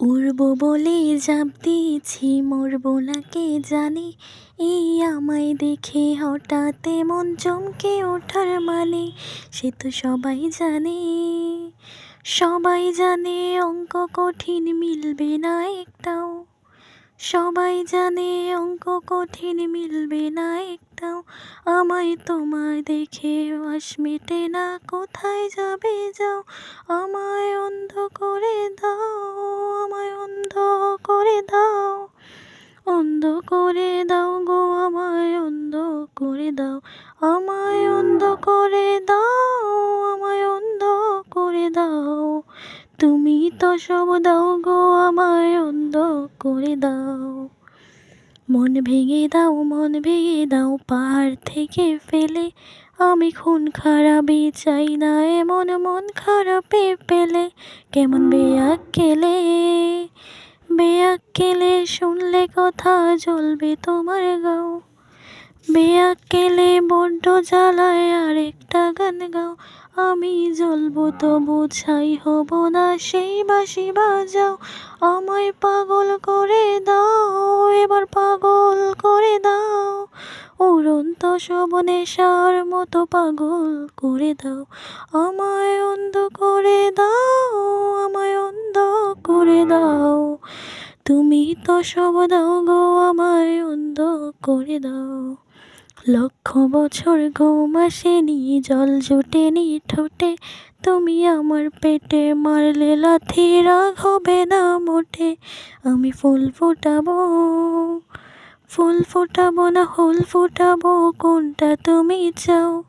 উড়ব বলে জাপ দিয়েছি, মরব না কে জানে। এই আমায় দেখে হঠাৎ মন চমকে ওঠার মানে সে তো সবাই জানে। সবাই জানে অঙ্ক কঠিন মিলবে না একটাও। সবাই জানে অঙ্ক কঠিন মিলবে না একটাও। আমায় তোমায় দেখে আশ মেটে না, কোথায় যাবে যাও? আমায় অন্ধ করে দাও। করে দাও গো, আমায় অন্ধ করে দাও। আমায় অন্ধ করে দাও, আমায় অন্ধ করে দাও। তুমি তো সব দাও গো, আমায় অন্ধ করে দাও। মন ভেঙে দাও, মন ভেঙে দাও, পাহাড় থেকে ফেলে। আমি খুন খারাপই চাই না, এমন মন খারাপে পেলে। কেমন বেয়া কেলে বেয়াক কেলে শুনলে কথা জ্বলবে তোমার গাও। বেয়াক কেলে বড্ড জ্বালায় আরেকটা গান গাও। আমি জ্বলবো তবু ছাই হব না, সেই বাঁশি বাজাও। আমায় পাগল করে দাও, এবার পাগল করে দাও। উড়ন্ত সব নেশার মতো পাগল করে দাও। আমায় অন্ধ করে তুমি তো সব দাও গো, আমায় অন্ধ করে দাও। লক্ষ বছর ঘুম আসেনি জল জোটেনি ঠোঁটে। তুমি আমার পেটে মারলে লাথি, রাগ হবে না মোটে। আমি ফুল ফোটাবো ফুল ফোটাবো না, হুল ফোটাবো, কোনটা তুমি চাও?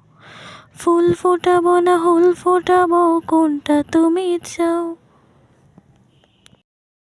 ফুল ফোটাবো না, হুল ফোটাবো, কোনটা তুমি চাও?